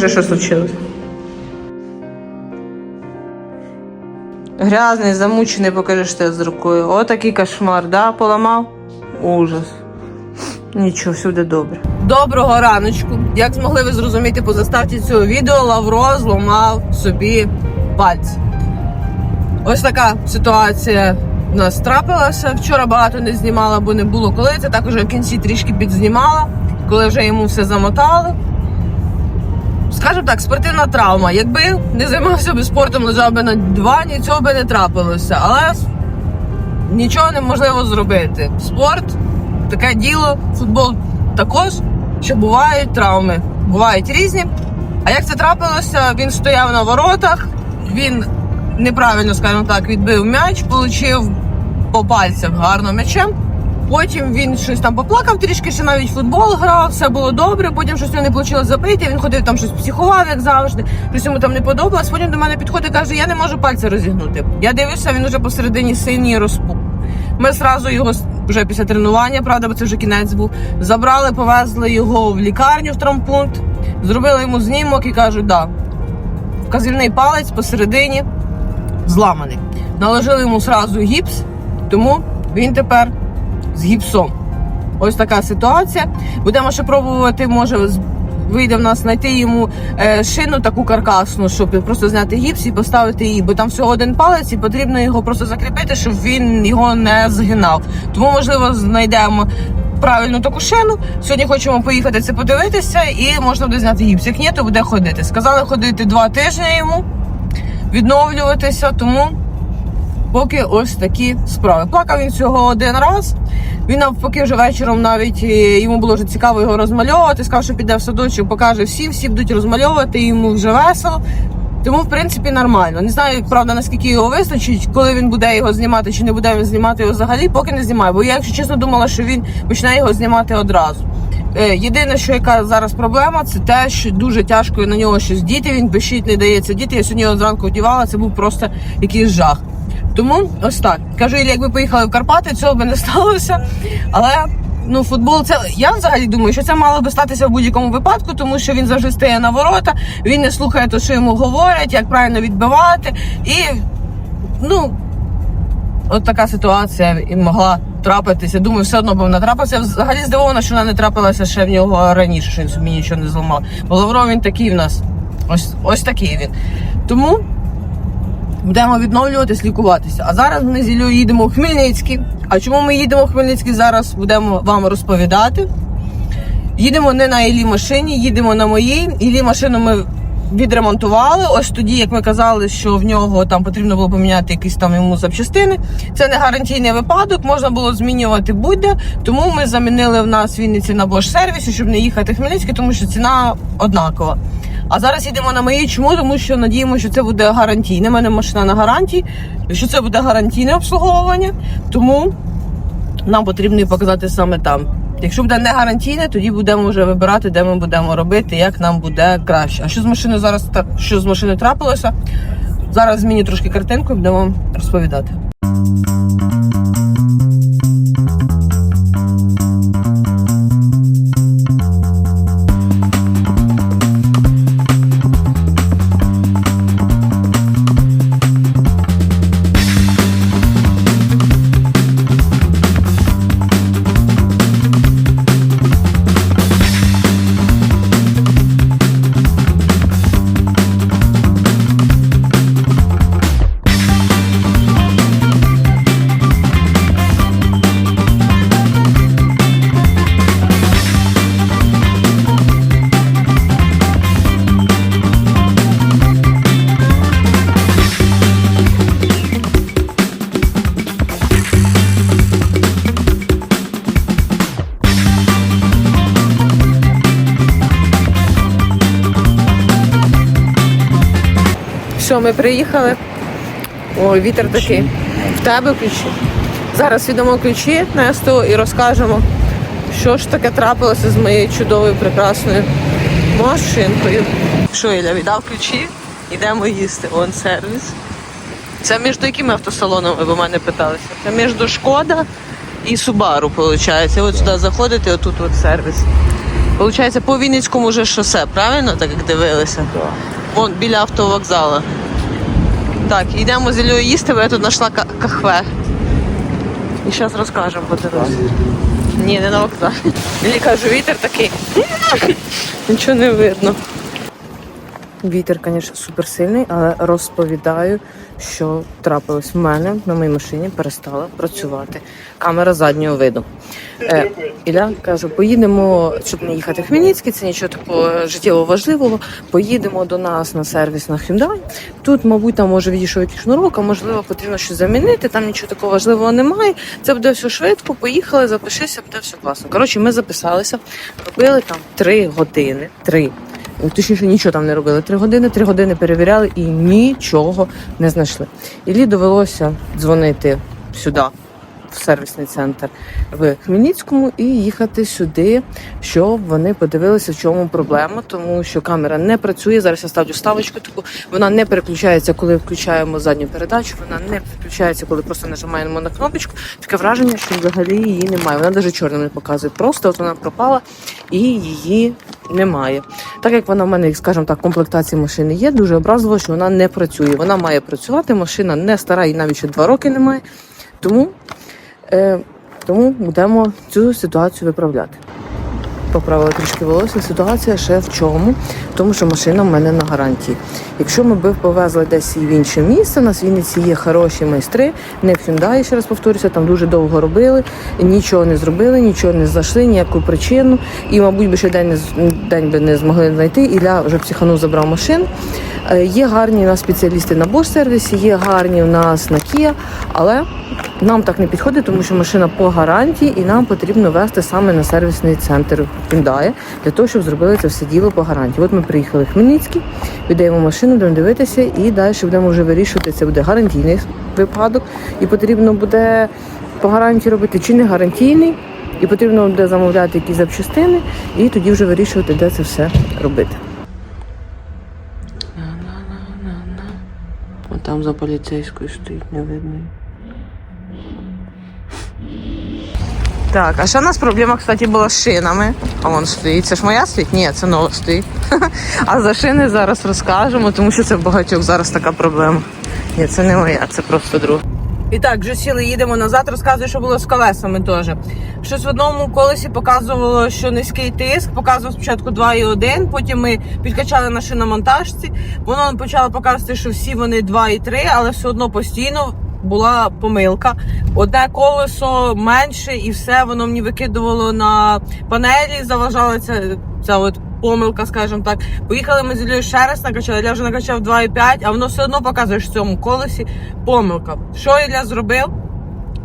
Покажи, що случилось. Грязний, замучений, покажи, що ти з рукою. Отакий кошмар, да? Поламав? Ужас. Нічого, все буде добре. Доброго раночку. Як змогли ви зрозуміти по заставці цього відео, Лавро зламав собі пальці. Ось така ситуація в нас трапилася. Вчора багато не знімала, бо не було коли. Це також в кінці трішки підзнімала, коли вже йому все замотали. Скажімо так, спортивна травма. Якби не займався би спортом, лежав би на дивані, цього би не трапилося. Але нічого неможливо зробити. Спорт таке діло, футбол також, що бувають травми. Бувають різні. А як це трапилося? Він стояв на воротах, він неправильно, скажімо так, відбив м'яч, отримав по пальцях гарно м'ячем. Потім він щось там поплакав трішки, ще навіть футбол грав, все було добре. Потім щось не вийшло забити. Він ходив там щось психував, як завжди. Щось йому там не подобалось. Потім до мене підходить і каже: Я не можу пальця розігнути. Я дивлюся, він уже посередині синій розпук. Ми зразу його вже після тренування, правда, бо це вже кінець був. Забрали, повезли його в лікарню в травмпункт, зробили йому знімок і кажуть, да, вказівний палець посередині зламаний. Наложили йому зразу гіпс, тому він тепер з гіпсом. Ось така ситуація. Будемо ще пробувати, може, вийде в нас знайти йому е, шину таку каркасну, щоб просто зняти гіпс і поставити її, бо там всього один палець, і потрібно його просто закріпити, щоб він його не згинав. Тому, можливо, знайдемо. Правильну таку шину. Сьогодні хочемо поїхати це подивитися, і можна буде зняти гіпс. Як ні, то буде ходити. Сказали ходити два тижні йому, відновлюватися, тому поки ось такі справи. Плакав він всього один раз. Він навпаки вже вечором навіть е, йому було вже цікаво його розмальовувати. Сказав, що піде в садочок, покаже всім, всі будуть розмальовувати, йому вже весело. Тому, в принципі, нормально. Не знаю, правда, наскільки його вистачить, коли він буде його знімати, чи не буде він знімати його взагалі, поки не знімає. Бо я, якщо чесно, думала, що він почне його знімати одразу. Е, Єдине, що яка зараз проблема, це те, що дуже тяжко на нього щось діти. Він пишіть не дається діти. Я сьогодні його зранку одягала, це був просто якийсь жах. Тому ось так. Кажу, якби поїхали в Карпати, цього би не сталося. Але ну, футбол це я взагалі думаю, що це мало би статися в будь-якому випадку, тому що він завжди стає на ворота, він не слухає те, що йому говорять, як правильно відбивати. І ну, от така ситуація і могла трапитися. Думаю, все одно б вона трапилася. Взагалі здивована, що вона не трапилася ще в нього раніше, що він собі нічого не зламав. Бо Лавров він такий в нас. Ось, ось такий він. Тому будемо відновлюватись, лікуватися. А зараз ми з Іллею їдемо в Хмельницький. А чому ми їдемо в Хмельницький зараз? Будемо вам розповідати. Їдемо не на Іллі машині, їдемо на моїй. Іллі машину ми відремонтували. Ось тоді, як ми казали, що в нього там потрібно було поміняти якісь там йому запчастини. Це не гарантійний випадок, можна було змінювати будь-де. Тому ми замінили в нас Вінниці на Bosch сервісі, щоб не їхати в Хмельницький, тому що ціна однакова. А зараз їдемо на моїй. Чому? Тому що надіємося, що це буде гарантійне. У мене машина на гарантії, що це буде гарантійне обслуговування. Тому нам потрібно показати саме там. Якщо буде не гарантійне, тоді будемо вже вибирати, де ми будемо робити, як нам буде краще. А що з машиною зараз що з машиною трапилося? Зараз зміню трошки картинку і будемо розповідати. Ми приїхали. Ой, вітер такий. В тебе ключі. Зараз віддамо ключі на СТО і розкажемо, що ж таке трапилося з моєю чудовою прекрасною машинкою. Що, Іля, віддав ключі? Йдемо їсти. Он сервіс. Це між якими автосалонами ви мене питалися? Це між Шкода і Субару, виходить. От сюди заходите, отут от сервіс. Получається, по Вінницькому вже шосе, правильно? Так як дивилися? Так. Вон біля автовокзалу. Так, йдемо з Іллею їсти, бо я тут знайшла кахве. І зараз розкажемо по дорозі. Ні, не на вокзалі. Ілі кажу, вітер такий. Нічого не видно. Вітер, звісно, суперсильний, але розповідаю, що трапилось в мене на моїй машині, перестала працювати камера заднього виду. Е, Ілля каже, поїдемо, щоб не їхати в Хмельницький, це нічого такого життєво важливого. Поїдемо до нас на сервіс на Hyundai. Тут, мабуть, там може відійшов якийсь шнурок, а можливо потрібно щось замінити. Там нічого такого важливого немає. Це буде все швидко. Поїхали, запишися, буде все класно. Коротше, ми записалися, робили там три години. Три. Точніше, нічого там не робили. Три години, три години перевіряли і нічого не знайшли. Іллі довелося дзвонити сюди, в сервісний центр в Хмельницькому, і їхати сюди, щоб вони подивилися, в чому проблема, тому що камера не працює. Зараз я ставлю ставочку таку. Вона не переключається, коли включаємо задню передачу. Вона не переключається, коли просто нажимаємо на кнопочку. Таке враження, що взагалі її немає. Вона навіть чорним не показує. Просто от вона пропала і її немає. Так як вона в мене, скажімо так, комплектації машини є, дуже образливо, що вона не працює. Вона має працювати, машина не стара і навіть ще два роки немає. Тому, е, тому будемо цю ситуацію виправляти. Поправила трішки волосся. Ситуація ще в чому? Тому, що машина в мене на гарантії. Якщо ми б повезли десь в інше місце, у нас в Вінниці є хороші майстри, не в Hyundai, ще раз повторюся, там дуже довго робили, нічого не зробили, нічого не знайшли, ніяку причину. І, мабуть, би ще день не день би не змогли знайти. Ілля вже психанув забрав машину. Е, Є гарні у нас спеціалісти на Bosch сервісі, є гарні у нас на Kia, але нам так не підходить, тому що машина по гарантії, і нам потрібно вести саме на сервісний центр Hyundai, для того, щоб зробили це все діло по гарантії. От ми приїхали в Хмельницький, віддаємо машину, будемо дивитися, і далі будемо вже вирішувати, це буде гарантійний випадок, і потрібно буде по гарантії робити чи не гарантійний, і потрібно буде замовляти якісь запчастини, і тоді вже вирішувати, де це все робити. Там за поліцейською стоїть, не видно. Так, а ще у нас проблема, кстати, була з шинами. А вон стоїть. Це ж моя стоїть? Ні, це нова стоїть. А за шини зараз розкажемо, тому що це в багатьох зараз така проблема. Ні, це не моя, це просто друга. І так, вже сіли, їдемо назад, розказую, що було з колесами теж. Щось в одному колесі показувало, що низький тиск, показував спочатку 2,1, потім ми підкачали на шиномонтажці. Воно почало показувати, що всі вони 2,3, але все одно постійно була помилка. Одне колесо менше, і все воно мені викидувало на панелі, заважала ця, ця от помилка, скажімо так. Поїхали ми з Іллею ще раз накачали. Ілля вже накачав 2,5, а воно все одно показує, що в цьому колесі помилка. Що Ілля зробив?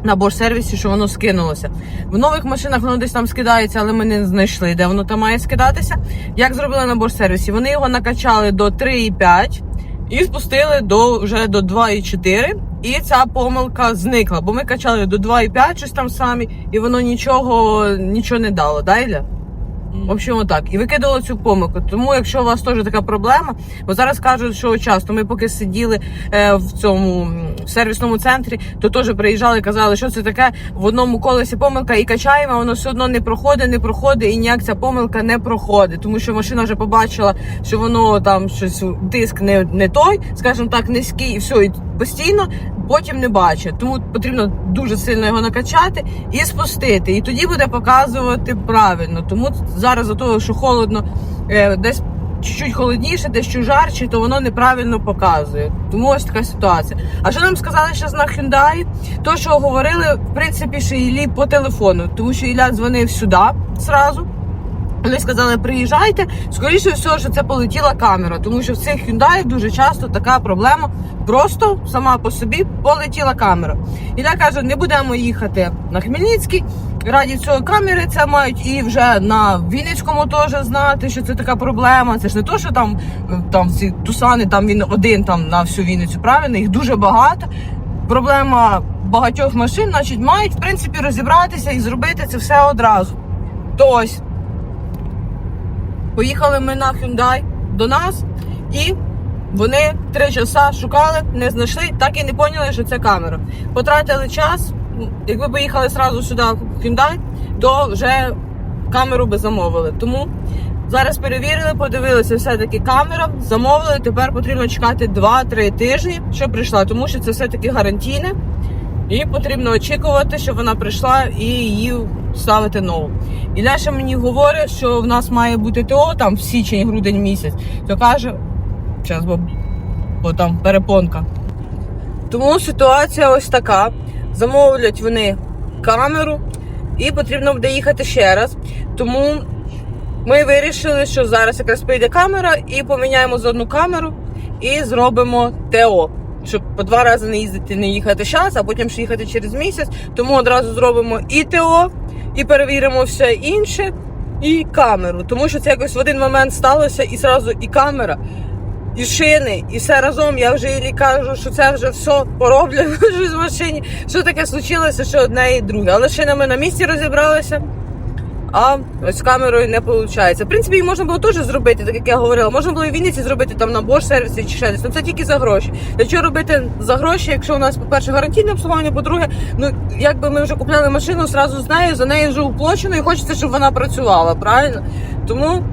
На Bosch сервісі, що воно скинулося. В нових машинах воно десь там скидається, але ми не знайшли, де воно там має скидатися. Як зробили на Bosch сервісі? Вони його накачали до 3,5 і спустили до вже до 2,4. І ця помилка зникла, бо ми качали до 2,5 щось там самі, і воно нічого нічого не дало, да, Ілля? В общем, отак. І викидало цю помилку. Тому, якщо у вас теж така проблема, бо зараз кажуть, що часто ми поки сиділи е, в цьому м, сервісному центрі, то теж приїжджали і казали, що це таке в одному колесі помилка і качаємо, воно все одно не проходить, не проходить, і ніяк ця помилка не проходить. Тому що машина вже побачила, що воно там щось тиск не, не той, скажімо так, низький, і все, і постійно. Потім не бачить, тому потрібно дуже сильно його накачати і спустити. І тоді буде показувати правильно. Тому зараз за того, що холодно, е, десь чуть-чуть холодніше, десь чуть жарче, то воно неправильно показує. Тому ось така ситуація. А що нам сказали зараз на Hyundai? То, що говорили, в принципі, що Іллі по телефону, тому що Ілля дзвонив сюди зразу. Вони сказали, приїжджайте. Скоріше всього, що це полетіла камера, тому що в цих Hyundai дуже часто така проблема. Просто сама по собі полетіла камера. Ілля каже, не будемо їхати на Хмельницький. Раді цього камери це мають і вже на Вінницькому теж знати, що це така проблема. Це ж не то, що там, там ці тусани, там він один там на всю Вінницю, правильно, їх дуже багато. Проблема багатьох машин, значить, мають в принципі розібратися і зробити це все одразу. То ось Поїхали ми на Hyundai до нас, і вони три часа шукали, не знайшли, так і не поняли, що це камера. Потратили час. Якби поїхали одразу сюди в Hyundai, то вже камеру би замовили. Тому зараз перевірили, подивилися, все-таки камера, замовили. Тепер потрібно чекати 2-3 тижні, щоб прийшла, тому що це все-таки гарантійне. І потрібно очікувати, щоб вона прийшла і її ставити нову. І Ляша мені говорить, що в нас має бути ТО там в січень-грудень місяць. То каже, зараз, бо, бо там перепонка. Тому ситуація ось така. Замовлять вони камеру, і потрібно буде їхати ще раз. Тому ми вирішили, що зараз якраз прийде камера, і поміняємо з одну камеру і зробимо ТО. Щоб по два рази не їздити, не їхати час, а потім ще їхати через місяць. Тому одразу зробимо і ТО, і перевіримо все інше, і камеру. Тому що це якось в один момент сталося, і зразу і камера, і шини, і все разом. Я вже Іллі кажу, що це вже все пороблено в машині. Що таке случилося, що одне і друге. Але шинами на місці розібралися. А ось камерою не виходить. В принципі, її можна було теж зробити, так як я говорила. Можна було і в Вінниці зробити там на Bosch сервісі чи ще десь. Ну це тільки за гроші. Для чого робити за гроші, якщо у нас, по-перше, гарантійне обслуговування, по-друге, ну якби ми вже купляли машину зразу з нею, за нею вже уплочено, і хочеться, щоб вона працювала, правильно? Тому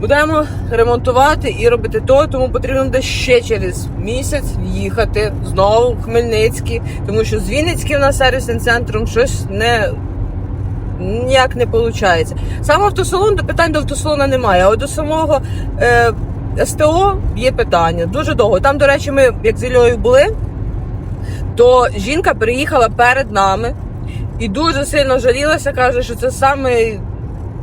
будемо ремонтувати і робити то, тому потрібно буде ще через місяць їхати знову в Хмельницький, тому що з Вінницьким на сервісним центром щось не ніяк не виходить. Сам автосалон, до питань до автосалона немає, а до самого е, СТО є питання. Дуже довго. Там, до речі, ми, як з Ільою були, то жінка приїхала перед нами і дуже сильно жалілася, каже, що це саме.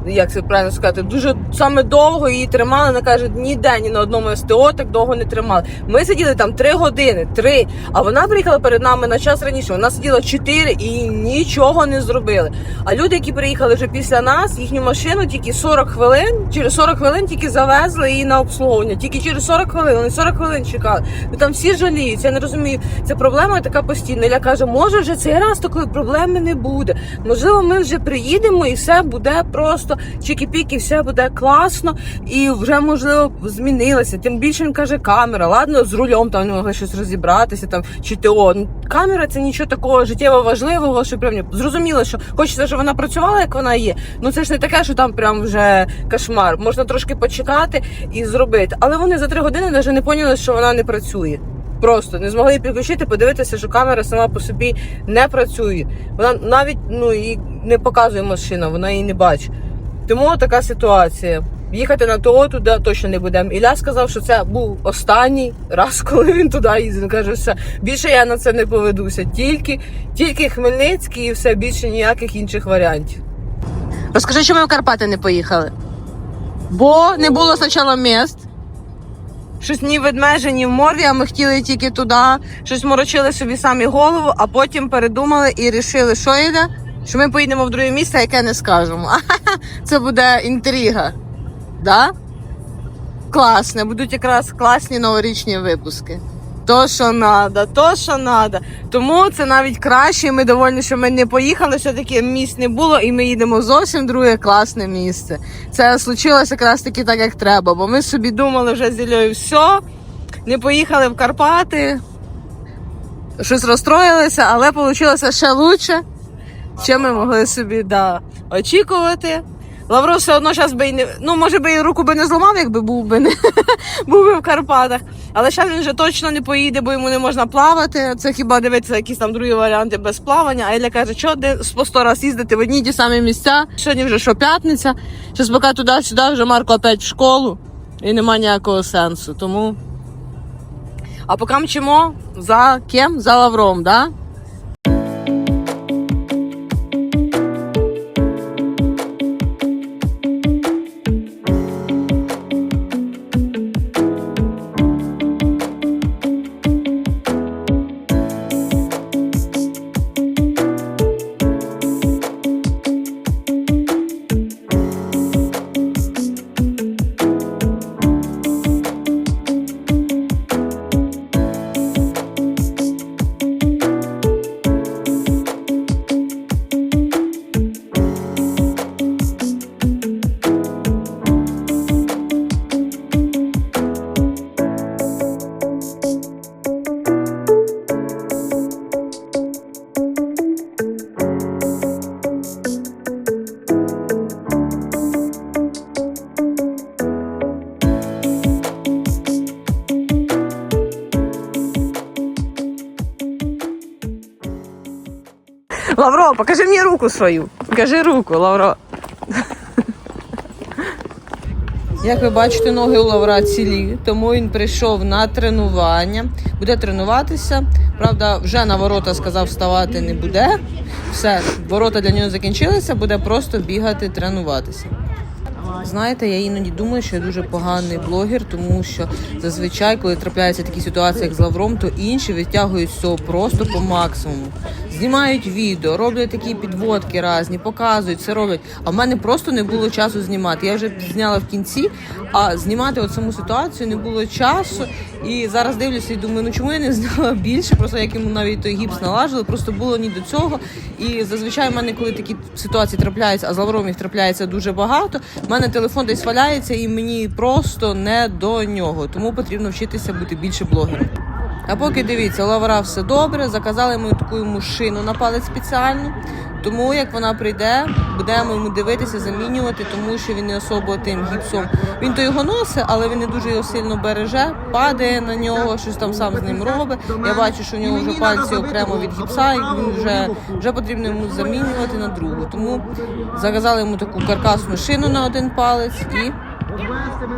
Як це правильно сказати, дуже саме довго її тримали. Вона каже, ніде ні на одному СТО так довго не тримали. Ми сиділи там три години, три. А вона приїхала перед нами на час раніше. Вона сиділа чотири і нічого не зробили. А люди, які приїхали вже після нас, їхню машину тільки 40 хвилин, через 40 хвилин тільки завезли її на обслуговування. Тільки через 40 хвилин, вони 40 хвилин чекали. Ну там всі жаліються. Я не розумію. Це проблема така постійна. Ілля каже, може вже цей раз такої проблеми не буде. Можливо, ми вже приїдемо і все буде просто чики-піки, все буде класно і вже можливо змінилося. Тим більше він каже, камера. Ладно, з рулем там не могли щось розібратися там чи ТО. Ну, камера це нічого такого життєво важливого, що прям зрозуміло, що хочеться, щоб вона працювала, як вона є. Ну це ж не таке, що там прям вже кошмар. Можна трошки почекати і зробити. Але вони за три години навіть не поняли, що вона не працює. Просто не змогли підключити, подивитися, що камера сама по собі не працює. Вона навіть ну і не показує машина, вона її не бачить. Тому така ситуація. Їхати на ТО туди точно не будемо. Ілля сказав, що це був останній раз, коли він туди їздив. Він каже, все більше я на це не поведуся. Тільки, тільки Хмельницький і все більше ніяких інших варіантів. Розкажи, чому ми в Карпати не поїхали? Бо не було спочатку міст. Щось ні ведмежі, ні в морі, а ми хотіли тільки туди. Щось морочили собі самі голову, а потім передумали і рішили, що йде, що ми поїдемо в друге місце, яке не скажемо. Це буде інтрига. Да? Класне, будуть якраз класні новорічні випуски. То, що треба, то, що треба. Тому це навіть краще. Ми довольні, що ми не поїхали, що таке місць не було, і ми їдемо зовсім друге класне місце. Це случилося якраз таки так, як треба. Бо ми собі думали вже з Іллею, все, не поїхали в Карпати, щось розстроїлися, але вийшло ще краще, чим ми могли собі да, очікувати. Лавров все одно зараз би і не. Ну, може би і руку би не зламав, якби був би не був би в Карпатах. Але зараз він вже точно не поїде, бо йому не можна плавати. Це хіба дивитися якісь там другі варіанти без плавання. А Ілля каже, що де по сто раз їздити в одні ті самі місця. Сьогодні вже що п'ятниця. Щось поки туди-сюди, вже Марко опять в школу. І нема ніякого сенсу. Тому. А поки мчимо за ким? За Лавром, да? Лавро, покажи мені руку свою. Покажи руку, Лавро. Як ви бачите, ноги у Лавра цілі, тому він прийшов на тренування, буде тренуватися. Правда, вже на ворота сказав, вставати не буде. Все, ворота для нього закінчилися, буде просто бігати, тренуватися. Знаєте, я іноді думаю, що я дуже поганий блогер, тому що зазвичай, коли трапляються такі ситуації, як з Лавром, то інші витягують все просто по максимуму. Знімають відео, роблять такі підводки різні, показують, все роблять. А в мене просто не було часу знімати. Я вже зняла в кінці, а знімати от саму ситуацію не було часу. І зараз дивлюся і думаю, ну чому я не зняла більше? Просто як йому навіть той гіпс налажили, просто було ні до цього. І зазвичай в мене, коли такі ситуації трапляються, а з Лавром їх трапляється дуже багато. в мене телефон десь валяється, і мені просто не до нього. Тому потрібно вчитися бути більше блогером. А поки дивіться, Лавра все добре. Заказали ми таку йому шину на палець спеціальну. Тому як вона прийде, будемо йому дивитися, замінювати, тому що він не особо тим гіпсом. Він то його носить, але він не дуже його сильно береже, падає на нього, щось там сам з ним робить. Я бачу, що у нього вже пальці окремо від гіпса, і він вже, вже потрібно йому замінювати на другу. Тому заказали йому таку каркасну шину на один палець і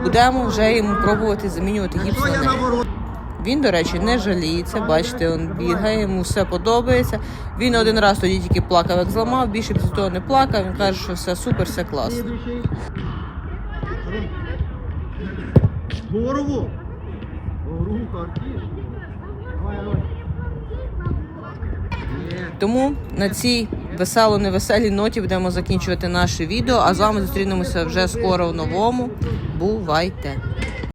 будемо вже йому пробувати замінювати гіпс на неї. Він, до речі, не жаліється. Бачите, він бігає, йому все подобається. Він один раз тоді тільки плакав, як зламав, більше після того не плакав. Він каже, що все супер, все класно. Давай, давай. Тому на цій весело-невеселій ноті будемо закінчувати наше відео. А з вами зустрінемося вже скоро в новому. Бувайте!